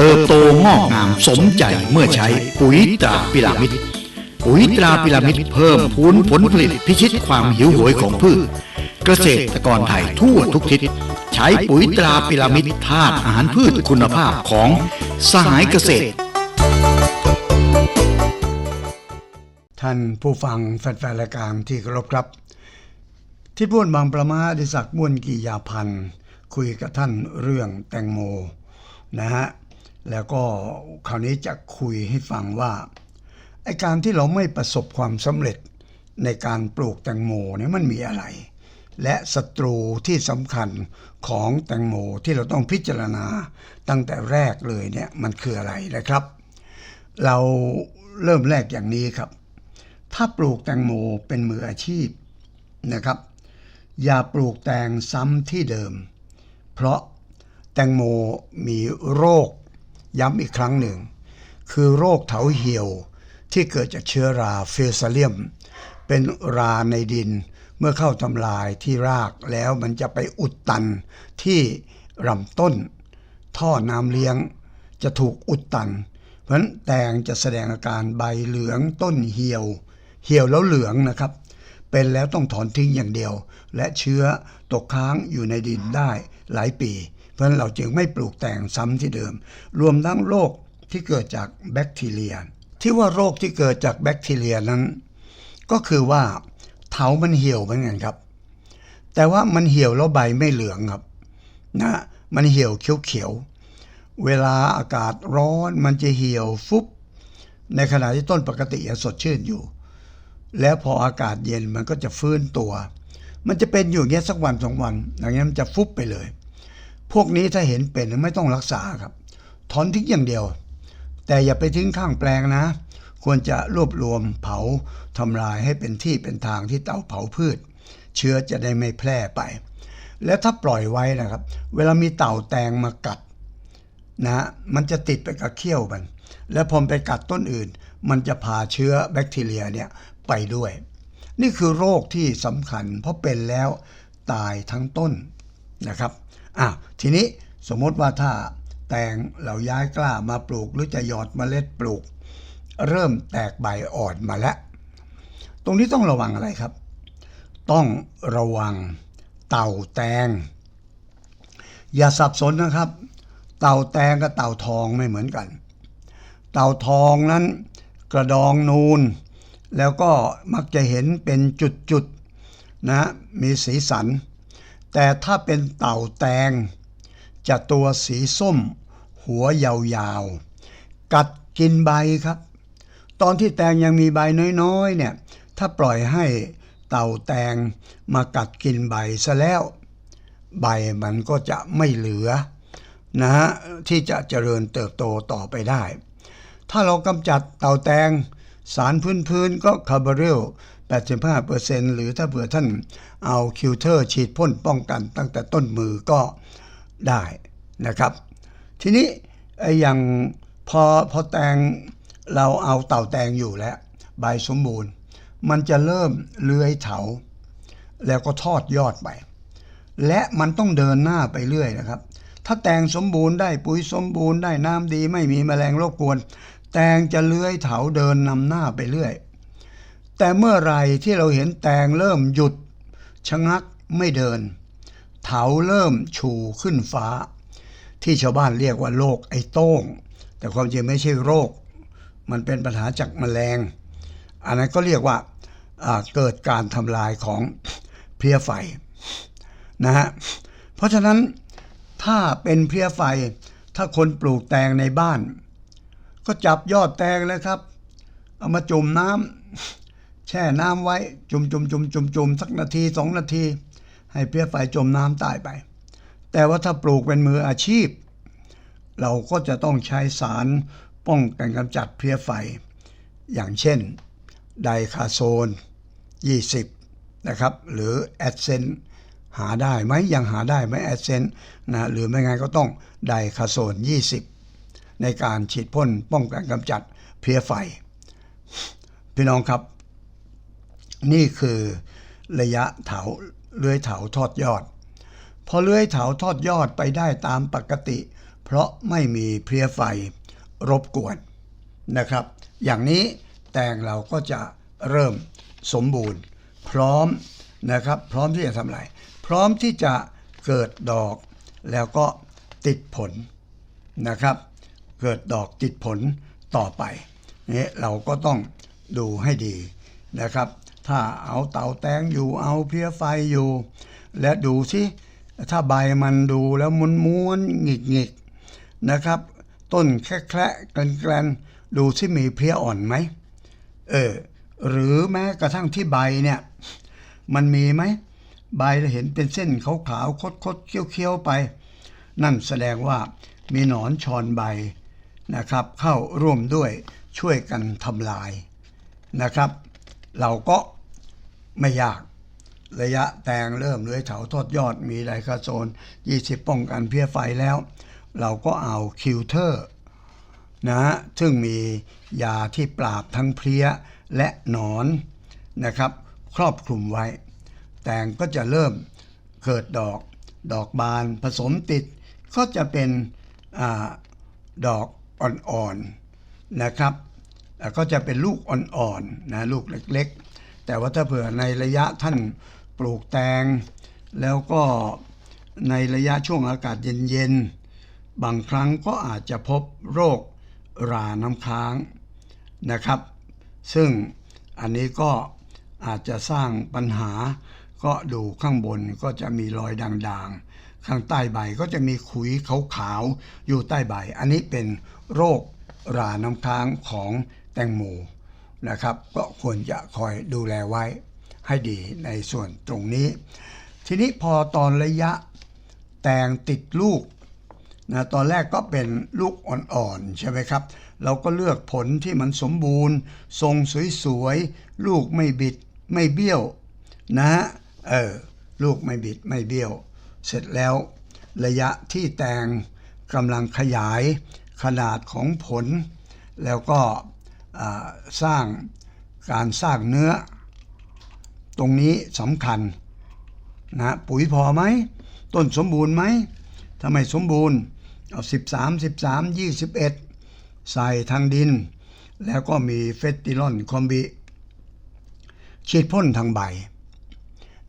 เติบโตงอกงามสมใจเมื่อใช้ปุ๋ยตราพิรามิดปุ๋ยตราพิรามิดเพิ่มพูนผลผลิตพิชิตความหิวโหยของพืช เกษตรกรไทยทั่วทุกทิศ ใช้ปุ๋ยตราพิรามิดธาตุอาหารพืชคุณภาพของสหายเกษตร ท่านผู้ฟังแฟนรายการที่เคารพครับ ที่พูดบางประมาดิศักดิ์ม่วนกิยาพันธ์คุยกับท่านเรื่องแตงโมนะฮะ แล้วก็คราวนี้จะคุยให้ฟังว่าไอการที่เราไม่ประสบความสำเร็จในการปลูกแตงโมเนี่ยมันมีอะไร และศัตรูที่สำคัญของแตงโมที่เราต้องพิจารณาตั้งแต่แรกเลยเนี่ยมันคืออะไรนะครับ เราเริ่มแรกอย่างนี้ครับ ถ้าปลูกแตงโมเป็นมืออาชีพนะครับ อย่าปลูกแตงซ้ำที่เดิม เพราะแตงโมมีโรค ย้ำอีกครั้งหนึ่ง คือโรคเถาเหี่ยวที่เกิดจากเชื้อราฟิลซาเลียม เป็นราในดินเมื่อเข้าทำลายที่รากแล้วมันจะไปอุดตันที่ลำต้น ท่อน้ำเลี้ยงจะถูกอุดตัน เพราะนั้นแตงจะแสดงอาการใบเหลืองต้นเหี่ยว เหี่ยวแล้วเหลืองนะครับ เป็นแล้วต้องถอนทิ้งอย่างเดียว และเชื้อตกค้างอยู่ในดินได้หลายปี เพราะฉะนั้นเราจึงไม่ปลูกแต่งซ้ำที่เดิม รวมทั้งโรคที่เกิดจากแบคทีเรีย ที่ว่าโรคที่เกิดจากแบคทีเรียนั้น ก็คือว่าเถามันเหี่ยวเหมือนกันครับ แต่ว่ามันเหี่ยวแล้วใบไม่เหลืองครับนะมันเหี่ยวเขียวๆเวลาอากาศร้อนมันจะเหี่ยวฟุบในขณะที่ต้นปกติยังสดชื่นอยู่ แล้วพออากาศเย็นมันก็จะฟื้นตัว มันจะเป็นอยู่อย่างเงี้ยสักวันสองวันอย่างนี้ยมันจะฟุบไปเลย พวกนี้ถ้าเห็นเป็นไม่ต้องรักษาครับ ถอนทิ้งอย่างเดียว แต่อย่าไปทิ้งข้างแปลงนะ ควรจะรวบรวมเผาทำลายให้เป็นที่เป็นทางที่เตาเผาพืช เชื้อจะได้ไม่แพร่ไป แล้วถ้าปล่อยไว้นะครับ เวลามีเต่าแตงมากัดนะ มันจะติดไปกับเขี้ยวมัน แล้วพอมไปกัดต้นอื่น มันจะพาเชื้อแบคทีเรียเนี่ยไปด้วย นี่คือโรคที่สำคัญ เพราะเป็นแล้วตายทั้งต้นนะครับ อะทีนี้สมมติว่าถ้าแตงเราย้ายกล้ามาปลูกหรือจะหยอดเมล็ดปลูก เริ่มแตกใบอ่อนมาแล้ว ตรงนี้ต้องระวังอะไรครับ ต้องระวังเต่าแตง อย่าสับสนนะครับ เต่าแตงกับเต่าทองไม่เหมือนกัน เต่าทองนั้นกระดองนูน แล้วก็มักจะเห็นเป็นจุดๆนะมีสีสัน แต่ถ้าเป็นเต่าแตง จะตัวสีส้ม หัวยาวๆ กัดกินใบครับ ตอนที่แตงยังมีใบน้อยๆเนี่ยถ้าปล่อยให้เต่าแตงมากัดกินใบซะแล้ว ใบมันก็จะไม่เหลือนะฮะที่จะเจริญเติบโตต่อไปได้ ถ้าเรากำจัดเต่าแตง สารพื้นๆก็คาร์บอเรล 85%หรือถ้าเผื่อท่านเอาคิวเทอร์ฉีดพ่นป้องกันตั้งแต่ต้นมือก็ได้นะครับ ทีนี้ไอ้อย่างพอพอแตงเราเอาเต่าแตงอยู่แล้ว ใบสมบูรณ์ มันจะเริ่มเลื้อยเถา แล้วก็ทอดยอดไป และมันต้องเดินหน้าไปเรื่อยนะครับ ถ้าแตงสมบูรณ์ได้ปุ๋ยสมบูรณ์ได้น้ำดีไม่มีแมลงรบกวน แตงจะเลื้อยเถาเดินนำหน้าไปเรื่อย แต่เมื่อไรที่เราเห็นแตงเริ่มหยุด ชะงักไม่เดิน เถาเริ่มชูขึ้นฟ้า ที่ชาวบ้านเรียกว่าโรคไอ้โต้ง แต่ความจริงไม่ใช่โรค มันเป็นปัญหาจากแมลง อันนั้นก็เรียกว่าเกิดการทำลายของเพลี้ยไฟนะฮะเพราะฉะนั้นถ้าเป็นเพลี้ยไฟ ถ้าคนปลูกแตงในบ้าน ก็จับยอดแตงเลยครับ เอามาจุ่มน้ำ แช่น้ำไว้จุ่มจุ่มจุ่มจุ่มจุ่มสักนาทีสองนาที ให้เพลี้ยไฟจมน้ำตายไป แต่ว่าถ้าปลูกเป็นมืออาชีพ เราก็จะต้องใช้สารป้องกันกำจัดเพลี้ยไฟ อย่างเช่น ไดคาโซน 20 นะครับ หรือแอดเซนหาได้ไหมยังหาได้ไหมแอดเซนนะหรือไม่งั้นก็ต้องไดคาโซน 20 ในการฉีดพ่นป้องกันกำจัดเพลี้ยไฟ พี่น้องครับ นี่คือระยะเถาเลื้อยเถาทอดยอด พอเลื้อยเถาทอดยอดไปได้ตามปกติ เพราะไม่มีเพลี้ยไฟรบกวนนะครับ อย่างนี้แตงเราก็จะเริ่มสมบูรณ์ พร้อมนะครับ พร้อมที่จะทำอะไร พร้อมที่จะเกิดดอกแล้วก็ติดผลนะครับ เกิดดอกติดผลต่อไปนี่เราก็ต้องดูให้ดีนะครับ ถ้าเอาเต่าแตงอยู่เอาเพลี้ยไฟอยู่ และดูสิถ้าใบมันดูแล้วม้วนม้วนๆหงิกหงิกๆนะครับ ต้นแค่แคะแกลนแกลนๆดูสิมีเพลี้ยอ่อนไหมเออหรือแม้กระทั่งที่ใบเนี่ยมันมีไหมใบเราเห็นเป็นเส้นขาวๆคดๆเคี้ยวๆไป นั่นแสดงว่ามีหนอนชอนใบนะครับ เข้าร่วมด้วยช่วยกันทำลายนะครับ เราก็ ไม่ยาก ระยะแตงเริ่มเลื้อยเถาทอดยอดมีไดคาโซน 20 ป้องกันเพี้ยไฟแล้ว เราก็เอาคิวเทอร์นะฮะซึ่งมียาที่ปราบทั้งเพลี้ยและหนอนนะครับ ครอบคลุมไว้ แตงก็จะเริ่มเกิดดอกดอกบานผสมติดก็จะเป็นอดอกอ่อนๆนะครับ แล้วก็จะเป็นลูกอ่อนๆนะลูกเล็กๆ แต่ว่าถ้าเผื่อในระยะท่านปลูกแตง แล้วก็ในระยะช่วงอากาศเย็นๆ บางครั้งก็อาจจะพบโรคราน้ำค้างนะครับ ซึ่งอันนี้ก็อาจจะสร้างปัญหา ก็ดูข้างบนก็จะมีรอยด่างๆ ข้างใต้ใบก็จะมีขุยขาวๆ อยู่ใต้ใบ อันนี้เป็นโรคราน้ำค้างของแตงโม นะครับ ก็ควรจะคอยดูแลไว้ให้ดีในส่วนตรงนี้ ทีนี้พอตอนระยะแตงติดลูกนะตอนแรกก็เป็นลูกอ่อนๆใช่ไหมครับ เราก็เลือกผลที่มันสมบูรณ์ ทรงสวยๆ ลูกไม่บิดไม่เบี้ยวนะเออลูกไม่บิดไม่เบี้ยว เสร็จแล้ว ระยะที่แตงกำลังขยายขนาดของผล แล้วก็ สร้างการสร้างเนื้อ ตรงนี้สำคัญนะปุ๋ยพอไหม ต้นสมบูรณ์ไหมถ้าไม่สมบูรณ์เอา13 13 21 ใส่ทางดิน แล้วก็มีเฟสติลอนคอมบิฉีดพ่นทางใบ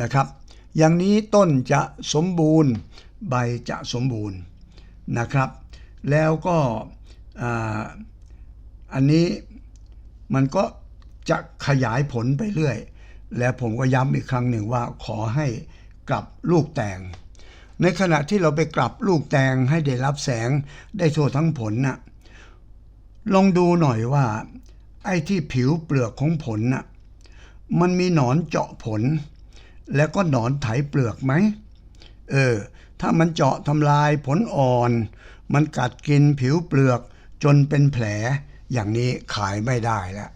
นะครับ อย่างนี้ต้นจะสมบูรณ์ใบจะสมบูรณ์นะครับ แล้วก็อ,อันนี้ มันก็จะขยายผลไปเรื่อย และผมก็ย้ำอีกครั้งหนึ่งว่าขอให้กลับลูกแตง ในขณะที่เราไปกลับลูกแตงให้ได้รับแสงได้ทั่วทั้งผลน่ะลองดูหน่อยว่า ไอ้ที่ผิวเปลือกของผลน่ะมันมีหนอนเจาะผล แล้วก็หนอนไถเปลือกไหมเออ ถ้ามันเจาะทำลายผลอ่อน มันกัดกินผิวเปลือกจนเป็นแผล อย่างนี้ขายไม่ได้แล้ว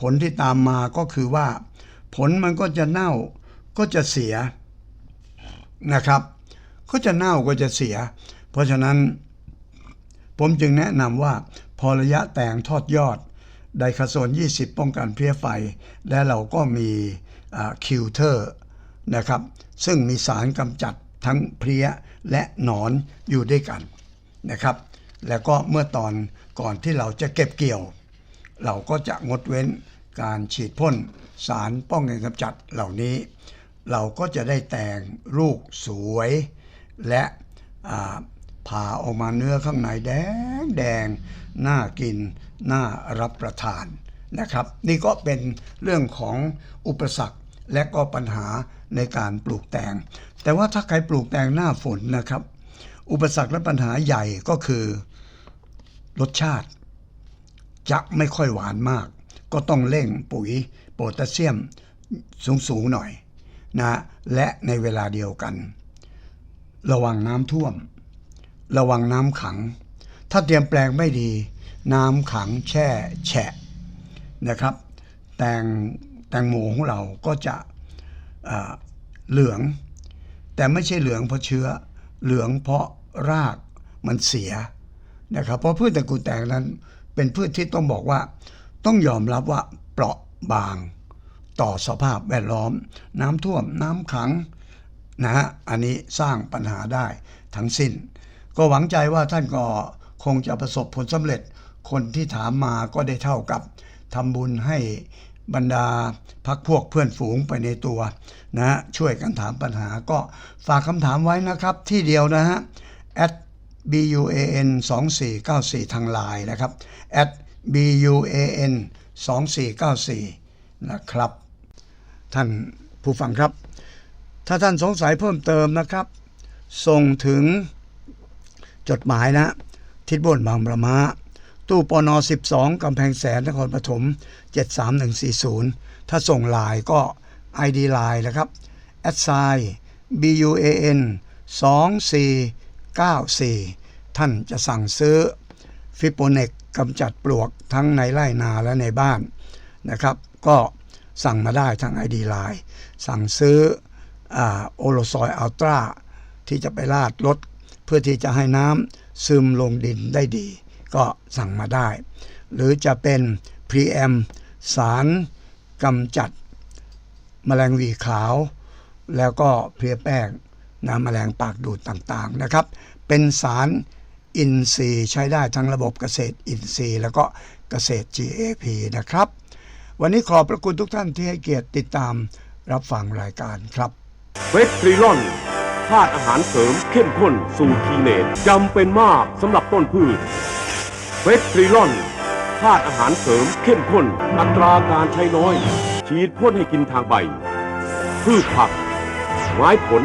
ผลที่ตามมาก็คือว่า ผลมันก็จะเน่าก็จะเสียนะครับ ก็จะเน่าก็จะเสีย เพราะฉะนั้น ผมจึงแนะนำว่า พอระยะแตงทอดยอด ไดคาโซน 20 ป้องกันเพลี้ยไฟ และเราก็มีคิวเทอร์นะครับ ซึ่งมีสารกำจัดทั้งเพลี้ยและหนอนอยู่ด้วยกันนะครับ แล้วก็เมื่อตอนก่อนที่เราจะเก็บเกี่ยว เราก็จะงดเว้นการฉีดพ่นสารป้องกันกำจัดเหล่านี้ เราก็จะได้แต่งลูกสวย และอ่าผ่าออกมาเนื้อข้างในแดงแดงน่ากิน น่ารับประทานนะครับ นี่ก็เป็นเรื่องของอุปสรรคและก็ปัญหาในการปลูกแตง แต่ว่าถ้าใครปลูกแตงหน้าฝนนะครับ อุปสรรคและปัญหาใหญ่ก็คือ รสชาติ จะไม่ค่อยหวานมาก ก็ต้องเร่งปุ๋ยโพแทสเซียมสูงๆหน่อยนะและในเวลาเดียวกัน ระวังน้ำท่วม ระวังน้ำขัง ถ้าเตรียมแปลงไม่ดี น้ำขังแช่แฉะนะครับ แตงแตงโมของเราก็จะเหลือง แต่ไม่ใช่เหลืองเพราะเชื้อ เหลืองเพราะรากมันเสีย นะครับ เพราะพืชตระกูลแตงนั้น เป็นพืชที่ต้องบอกว่า ต้องยอมรับว่าเปราะบาง ต่อสภาพแวดล้อม น้ำท่วมน้ำขังนะฮะอันนี้สร้างปัญหาได้ทั้งสิ้น ก็หวังใจว่าท่านก็คงจะประสบผลสำเร็จ คนที่ถามมาก็ได้เท่ากับทำบุญให้บรรดาพักพวกเพื่อนฝูงไปในตัวนะฮะช่วยกันถามปัญหาก็ฝากคำถามไว้นะครับที่เดียวนะฮะ at buan 2494 ทางไลน์นะครับ at buan 2494 นะครับ ท่านผู้ฟังครับ ถ้าท่านสงสัยเพิ่มเติมนะครับ ส่งถึงจดหมายนะ ทิศบนบางประมาตู้ปน 12 กำแพงแสนนครปฐม 73140 ถ้าส่งไลน์ก็ ID ไลน์นะครับ a d sign BUAN 94 ท่านจะสั่งซื้อฟิโปเนกกำจัดปลวกทั้งในไร่นาและในบ้านนะครับ ก็สั่งมาได้ทาง ID ไลน์สั่งซื้อโอโลซอยอัลตราที่จะไปลาดรถเพื่อที่จะให้น้ำซึมลงดินได้ดี ก็สั่งมาได้ หรือจะเป็นพรีแอมสารกำจัดแมลงวีขาว แล้วก็เพลียแป้ง น้ำแมลงปากดูดต่างๆนะครับ เป็นสารอินทรีย์ใช้ได้ทั้งระบบเกษตรอินทรีย์ แล้วก็เกษตร GAP นะครับ วันนี้ขอบพระคุณทุกท่านที่ให้เกียรติติดตามรับฟังรายการครับเวสตรีลอนธาตุอาหารเสริมเข้มข้นสูตรทีเนตจำเป็นมากสำหรับต้นพืชเวสตรีลอนธาตุอาหารเสริมเข้มข้น อัตราการใช้น้อย ฉีดพ่นให้กินทางใบ พืชผัก ไม้ผล